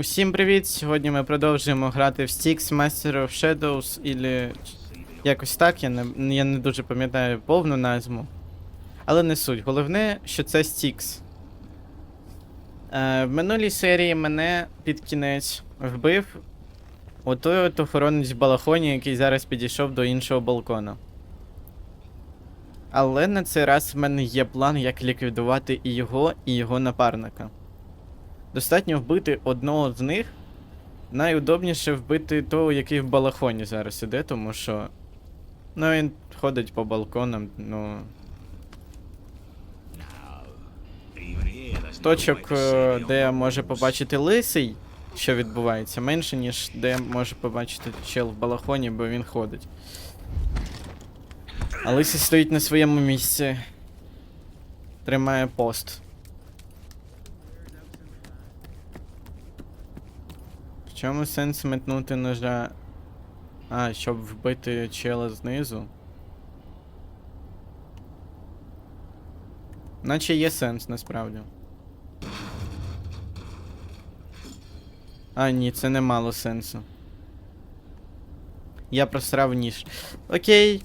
Усім привіт! Сьогодні ми продовжуємо грати в Styx Master of Shadows, ілі якось так, я не, я не дуже пам'ятаю повну назву. Але не суть. Головне, що це Styx. Е, в минулій серії мене під кінець вбив отой от охоронець балахоні, який зараз підійшов до іншого балкона. Але на цей раз в мене є план, як ліквідувати і його, і його напарника. Достатньо вбити одного з них. Найудобніше вбити того, який в балахоні зараз іде, тому що. Ну, він ходить по балконам, ну. Точок, е, де може побачити лисий, що відбувається, менше, ніж де може побачити чел в балахоні, бо він ходить. А лисий стоїть на своєму місці. Тримає пост. Чому сенс метнути ножа? А, щоб вбити чела знизу. Наче є сенс насправді. А, ні, це не мало сенсу. Я просрав ніж. Окей.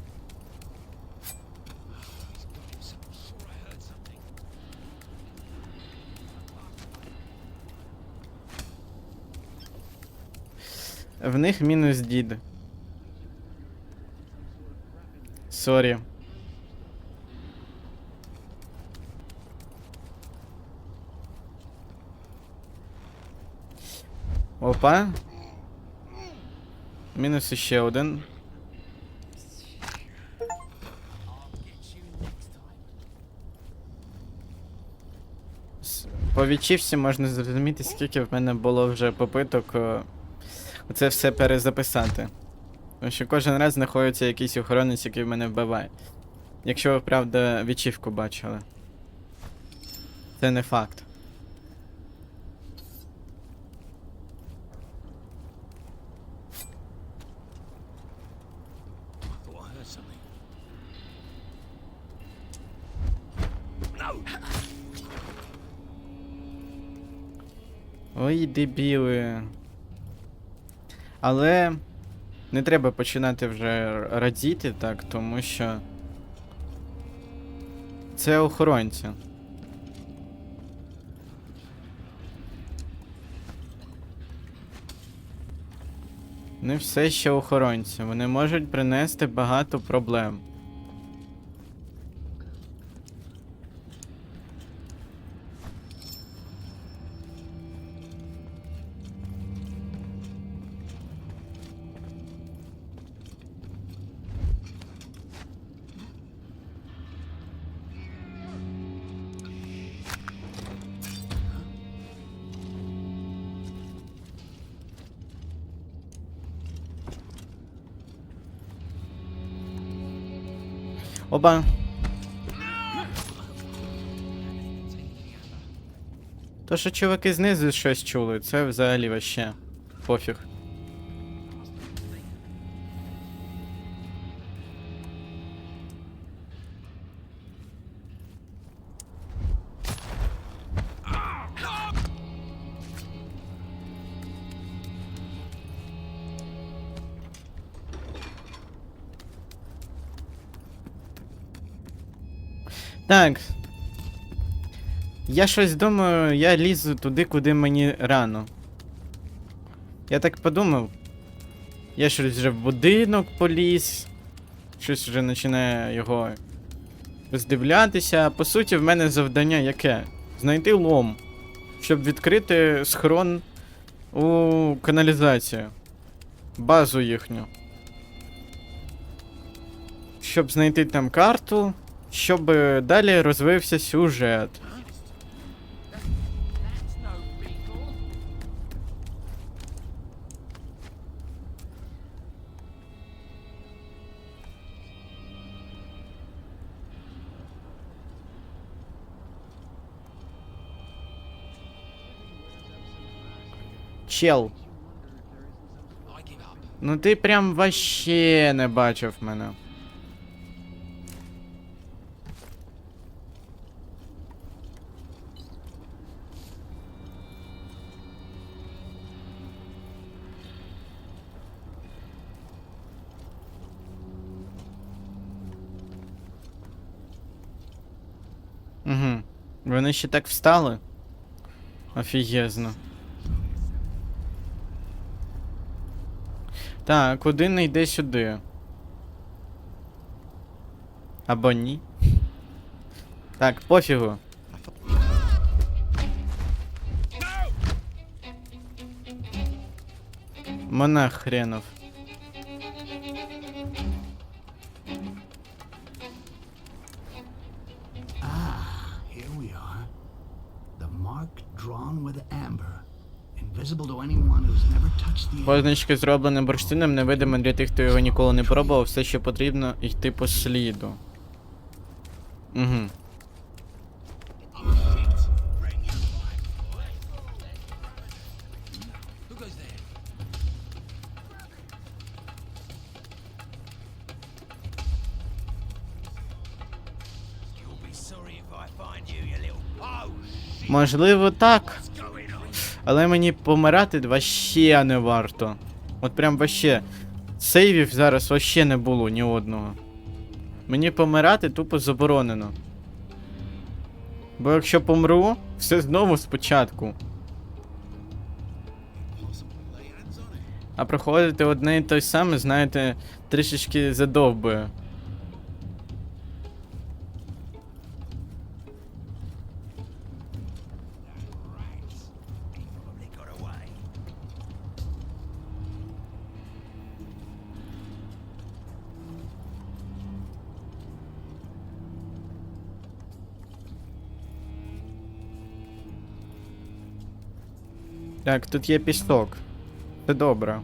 В них мінус дід. Сорі. Опа. Мінус іще один. По відчівці можна зрозуміти, скільки в мене було вже попиток е, це все перезаписати. Тому що кожен раз знаходиться якийсь охоронець, який мене вбиває. Якщо ви, правда, відчівку бачили. Це не факт. Ой, дебіли. Але не треба починати вже радіти так, тому що. Це охоронці. Не все ще охоронці. Вони можуть принести багато проблем. Оба. То, що чуваки знизу щось чули, це взагалі вообще пофіг. Так. Я щось думаю, я лізу туди, куди мені рано. Я так подумав. Я щось вже в будинок поліз. Щось вже починає його роздивлятися. По суті, в мене завдання яке? Знайти лом, щоб відкрити схрон у каналізацію. Базу їхню. Щоб знайти там карту, щоб е, далі розвився сюжет. Чел. Ну ти прям вообще не бачив мене. Вони ще так встали? Офігезно. Так, один йде сюди. Або ні. Так, пофігу. Монах хренов. Позначки зроблені бурштином, невидиме для тих, хто його ніколи не пробував, все, що потрібно, йти по сліду. Угу. Можливо, так. Але мені помирати вообще не варто. От прям вообще. Сейвів зараз вообще не було ні одного. Мені помирати тупо заборонено. Бо якщо помру, все знову спочатку. А проходити одне і те саме, знаєте, трішечки задовбує. Так, тут є пісок. Це добре.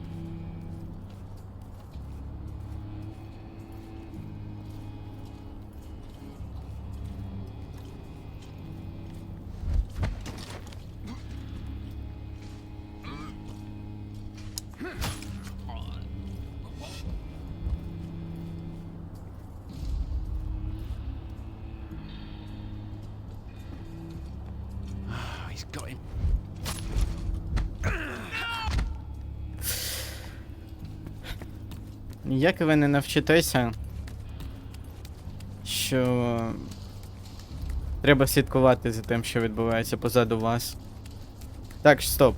Як ви не навчитеся, що треба слідкувати за тим, що відбувається позаду вас. Так, стоп.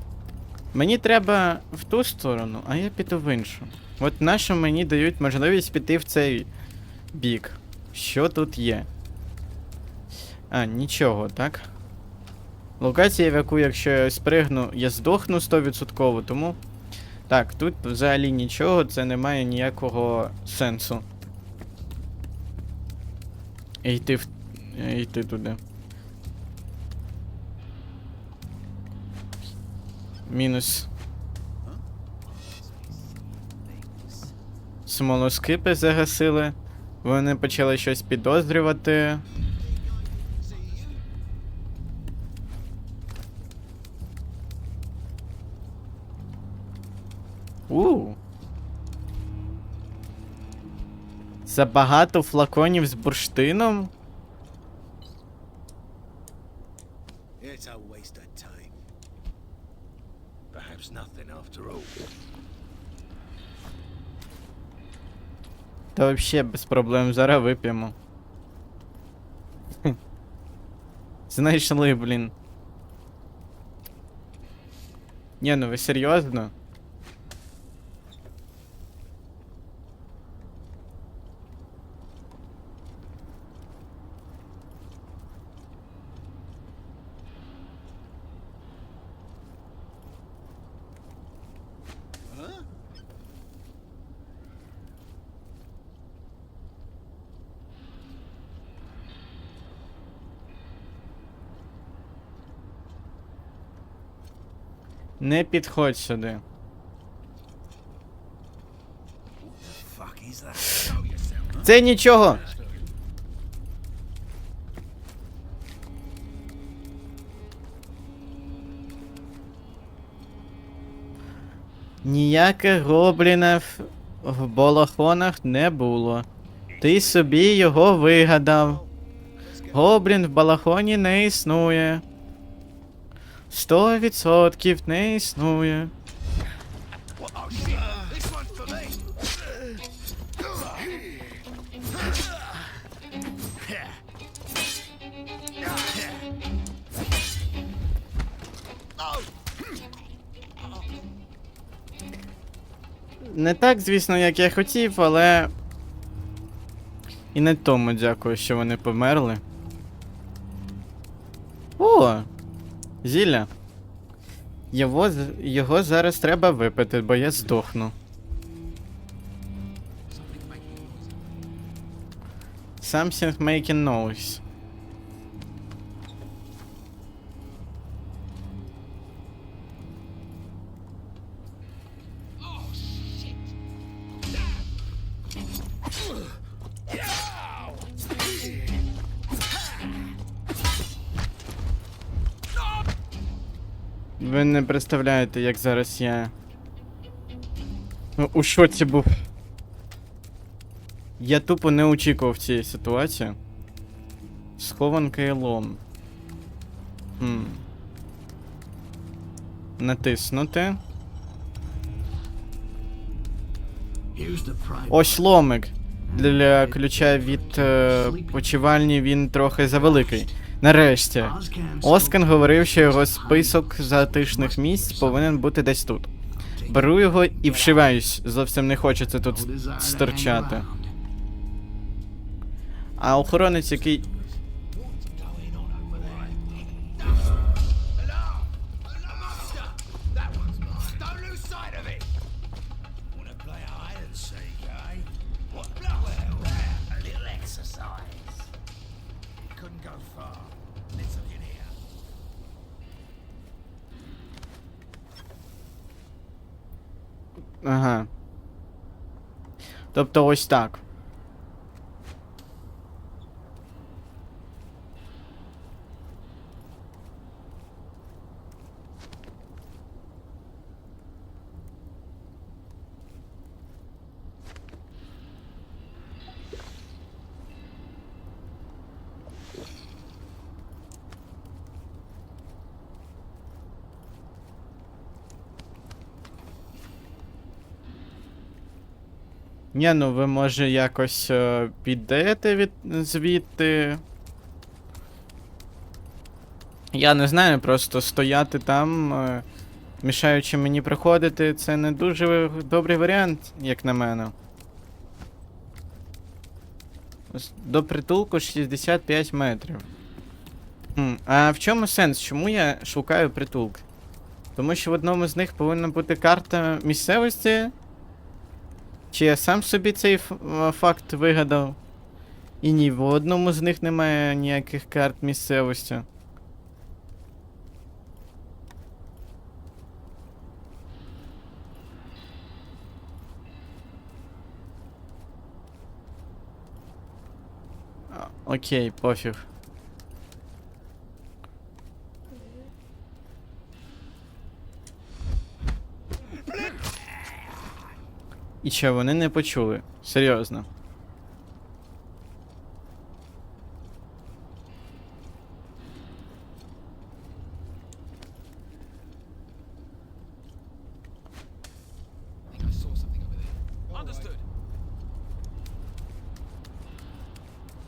Мені треба в ту сторону, а я піду в іншу. От нащо мені дають можливість піти в цей бік. Що тут є? А, нічого, так? Локація, в яку, якщо я спригну, я здохну 100%, тому. Так, тут взагалі нічого, це не має ніякого сенсу. Йти в. йти туди. Мінус. Смолоскипи загасили. Вони почали щось підозрювати. Забагато флаконів з бурштином? It's a waste of time. Perhaps nothing after all. Та вообще без проблем, зараз вип'ємо. Знайшли, блін. Ні, ну ви серйозно? Не підходь сюди. Це нічого. Ніяких гоблінів в балахонах не було. Ти собі його вигадав. Гоблін в балахоні не існує. Сто відсотків не існує. Не так, звісно, як я хотів, але. І не тому дякую, що вони померли. О! Зілля. Його, його зараз треба випити, бо я здохну. Something making noise. Ви не представляєте, як зараз я. Ну, У шоці був. Я тупо не очікував цієї ситуації. Схованка і лом. Хм. Натиснути. Ось ломик. Для ключа від е, почивальні він трохи завеликий. Нарешті. Оскан говорив, що його список затишних місць повинен бути десь тут. Беру його і вшиваюсь. Зовсім не хочеться тут стерчати. А охоронець, який. Ага. Тобто ось так. Ні, ну ви може якось е, підете від звідти. Я не знаю, просто стояти там, е, мішаючи мені проходити, це не дуже добрий варіант, як на мене. До притулку 65 метрів. А в чому сенс? Чому я шукаю притулки? Тому що в одному з них повинна бути карта місцевості. Чи я сам собі цей е, факт вигадав? І ні, в одному з них немає ніяких карт місцевості. Окей, пофіг. І що, вони не почули? Серйозно.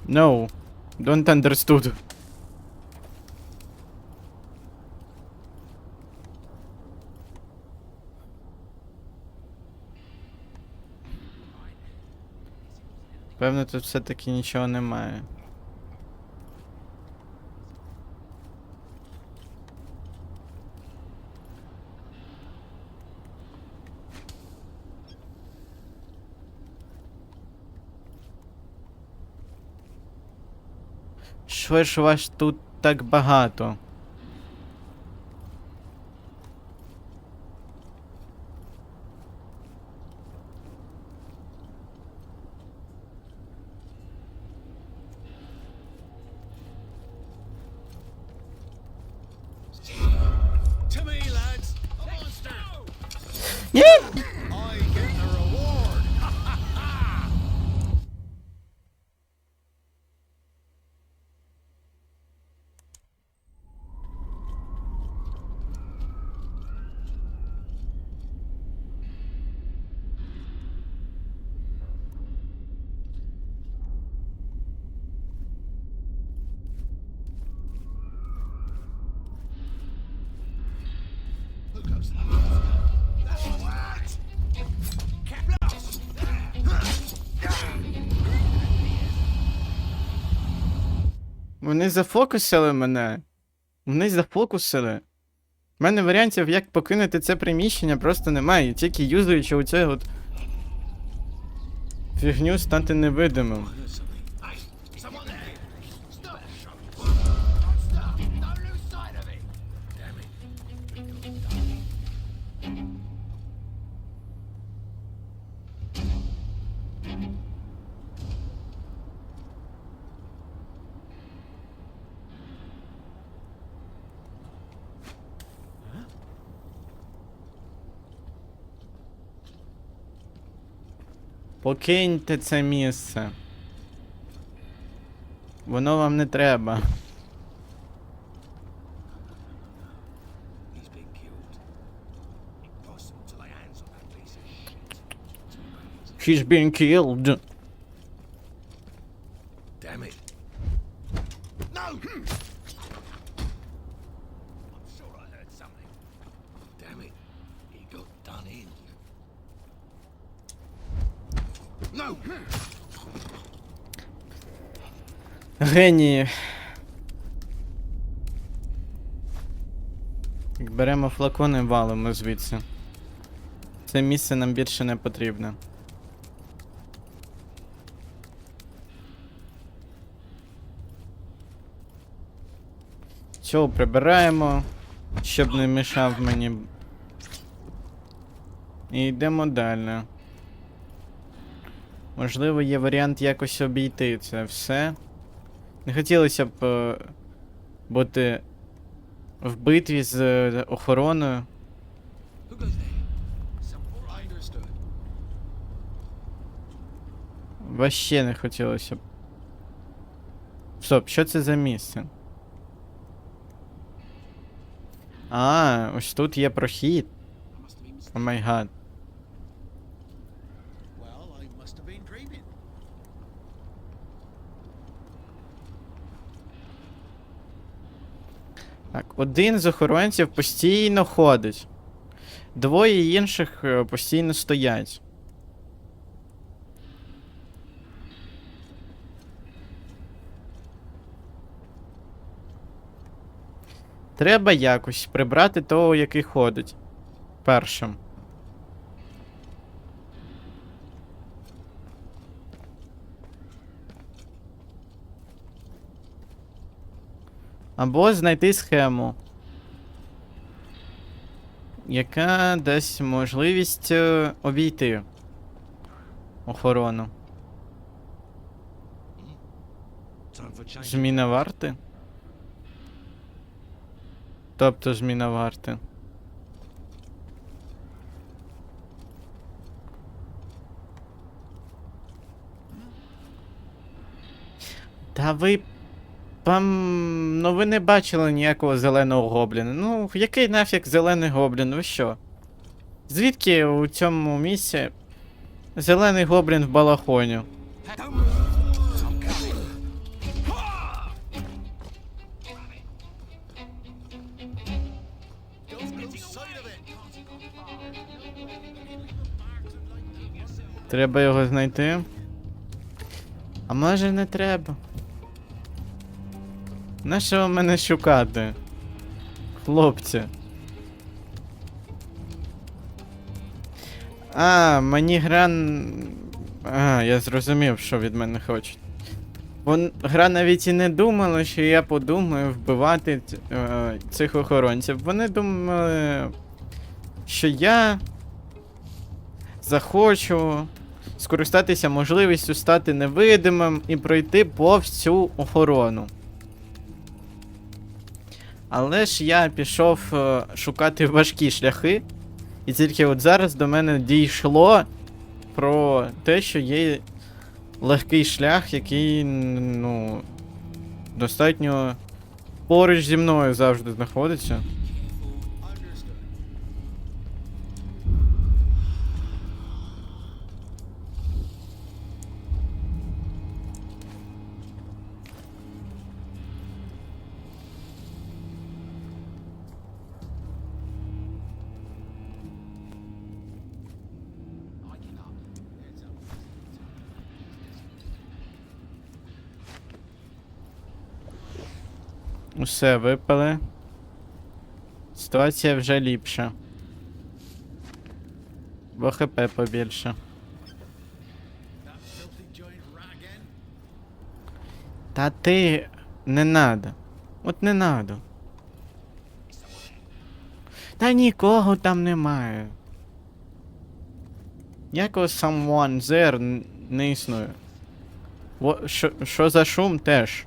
No. Don't understood. Певно, тут все-таки нічого немає. Що ж вас тут так багато? Вони зафокусили мене. Вони зафокусили. У мене варіантів, як покинути це приміщення, просто немає. Тільки юзуючи оцю от. Фігню стати невидимим. Покиньте це місце. Воно вам не треба. He's been killed. Генії. Беремо флакони і валимо звідси. Це місце нам більше не потрібне. Цього прибираємо, щоб не мішав мені. І йдемо далі. Можливо, є варіант якось обійти це все. Не хотілося б е, бути в битві з е, охороною. Ваще не хотілося б. Стоп, що це за місце? А, ось тут є прохід. О май гад. Так, один з охоронців постійно ходить. Двоє інших е, постійно стоять. Треба якось прибрати того, який ходить. Першим. Або знайти схему, яка дасть можливість е, обійти охорону. Зміна варти? Тобто зміна варти. Та ви. Пам. Ну ви не бачили ніякого зеленого гобліна. Ну, який нафіг зелений гоблін? Ви що? Звідки у цьому місці зелений гоблін в балахоні? Треба його знайти. А може не треба. Нащо мене шукати? Хлопці. А, мені гра. А, я зрозумів, що від мене хочуть. Вон гра навіть і не думала, що я подумаю вбивати е, цих охоронців. Вони думали, що я захочу скористатися можливістю стати невидимим і пройти повз цю охорону. Але ж я пішов е, шукати важкі шляхи, і тільки от зараз до мене дійшло про те, що є легкий шлях, який, ну, достатньо поруч зі мною завжди знаходиться. Усе випали. Ситуація вже ліпша. Бо ХП побільше. Та ти не надо. От не надо. Та нікого там немає. Якого someone there не існує. Що, що за шум теж.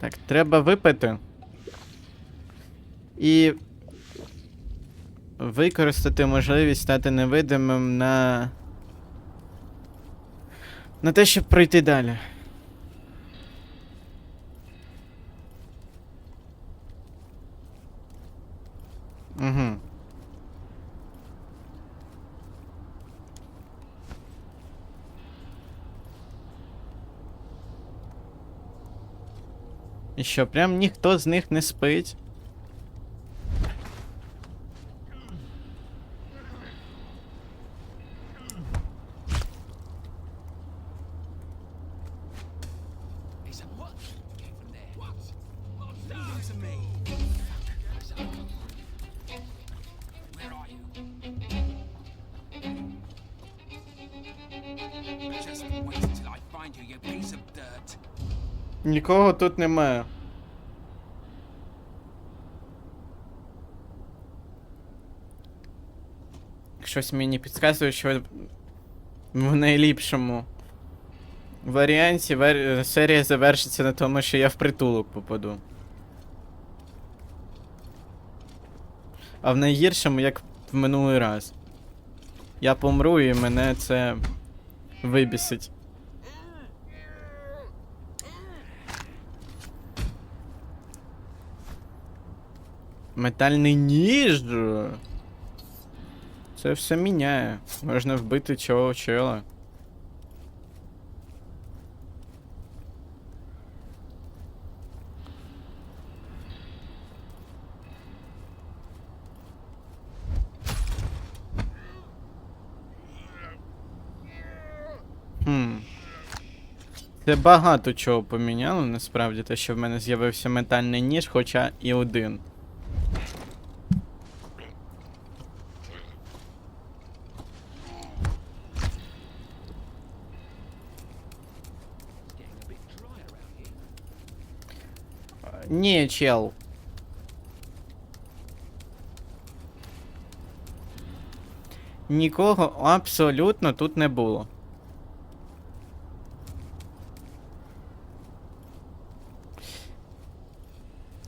Так, треба випити. І використати можливість стати невидимим на. На те, щоб пройти далі. Угу. І що, прям ніхто з них не спить? Нікого тут немає. Щось мені підказує, що в найліпшому варіанті вер... серія завершиться на тому, що я в притулок попаду. А в найгіршому, як в минулий раз. Я помру і мене це вибісить. Метальний ніж. Це все міняє. Можна вбити цього чела. Це багато чого поміняло, насправді, те, що в мене з'явився метальний ніж, хоча і один. Ні, чел. Нікого абсолютно тут не було.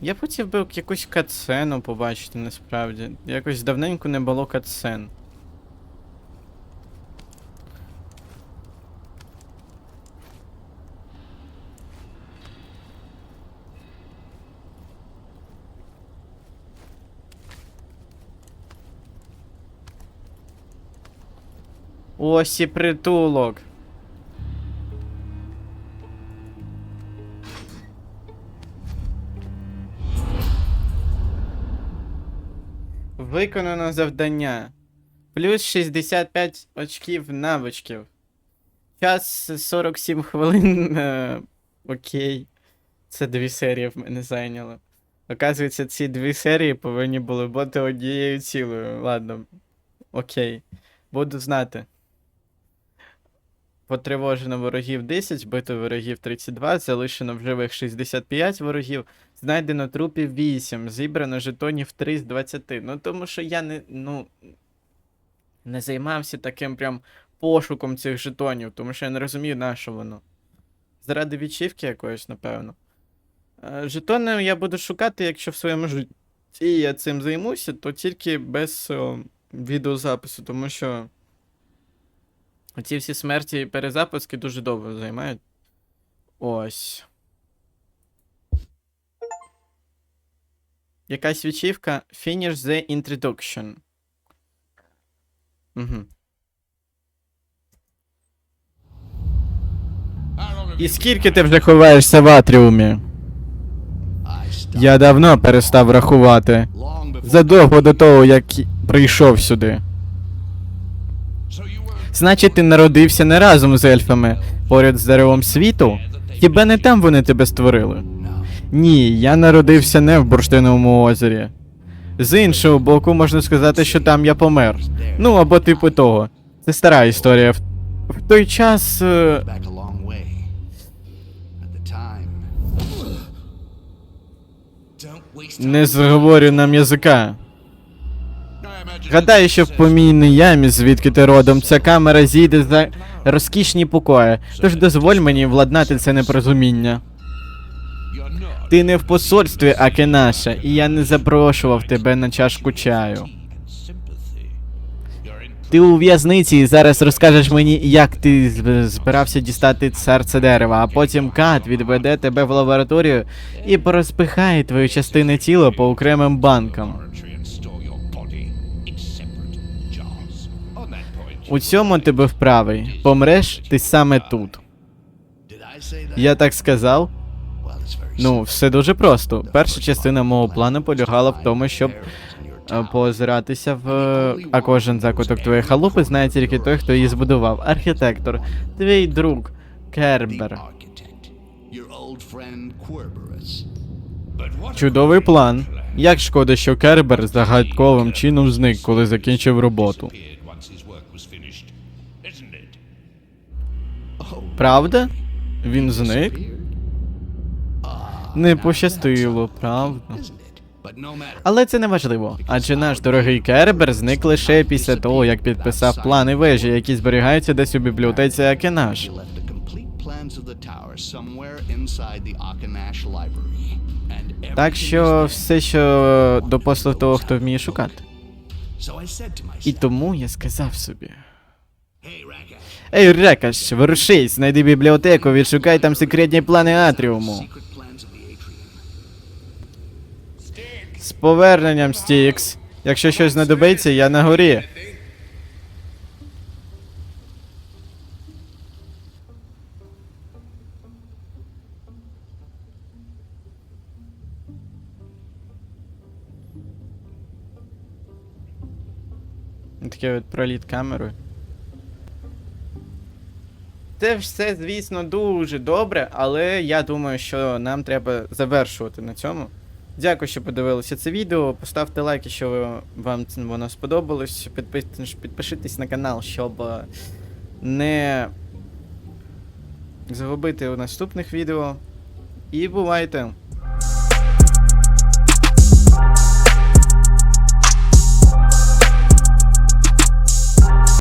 Я б хотів би якусь катсцену побачити насправді. Якось давненько не було катсцен. Ось і притулок. Виконано завдання. Плюс 65 очків навичків. Час 47 хвилин. Е, окей. Це дві серії в мене зайняло. Оказується, ці дві серії повинні були бути однією цілою. Ладно. Окей. Буду знати. Потривожено ворогів 10, бито ворогів 32, залишено в живих 65 ворогів, знайдено трупів 8, зібрано жетонів 3 з 20. Ну тому що я не, ну, не займався таким прям пошуком цих жетонів, тому що я не розумію, на що воно. Заради відчівки якоїсь, напевно. Е, Жетони я буду шукати, якщо в своєму житті я цим займуся, то тільки без о, відеозапису, тому що. Ці всі смерті і перезапуски дуже довго займають. Ось. Якась відчівка Finish the introduction. Угу. І скільки ти вже ховаєшся в атріумі? Я давно перестав рахувати. Задовго до того, як прийшов сюди. Значить, ти народився не разом з ельфами, поряд з деревом світу? Хіба не там вони тебе створили? Ні, я народився не в бурштиновому озері. З іншого боку, можна сказати, що там я помер. Ну або типу того. Це стара історія. В, в той час. е, Не зговорю нам язика. Гадаю, що в помійній ямі, звідки ти родом, ця камера зійде за розкішні покої. Тож дозволь мені владнати це непорозуміння. Ти не в посольстві Акенаша, і я не запрошував тебе на чашку чаю. Ти у в'язниці і зараз розкажеш мені, як ти збирався дістати серце дерева, а потім кат відведе тебе в лабораторію і порозпихає твої частини тіла по окремим банкам. У цьому ти був правий. Помреш ти саме тут. Я так сказав? Ну, все дуже просто. Перша частина мого плану полягала в тому, щоб е, поозиратися в. е, А кожен закуток твоєї халупи знає тільки той, хто її збудував. Архітектор, твій друг, Кербер. Чудовий план. Як шкода, що Кербер загадковим чином зник, коли закінчив роботу. Правда? Він зник? Не пощастило, правда. Але це не важливо, адже наш дорогий Кербер зник лише після того, як підписав плани вежі, які зберігаються десь у бібліотеці Акенаш. Так що все, що до послуг того, хто вміє шукати. І тому я сказав собі. Ей, Рекаш, вирушись, знайди бібліотеку, відшукай там секретні плани Атріуму. З поверненням, Стікс. Якщо щось знадобиться, я на горі. Такий от проліт камерою. Це все, звісно, дуже добре, але я думаю, що нам треба завершувати на цьому. Дякую, що подивилися це відео. Поставте лайк, якщо вам воно сподобалось. Підпишитесь на канал, щоб е, не загубити у наступних відео. І бувайте!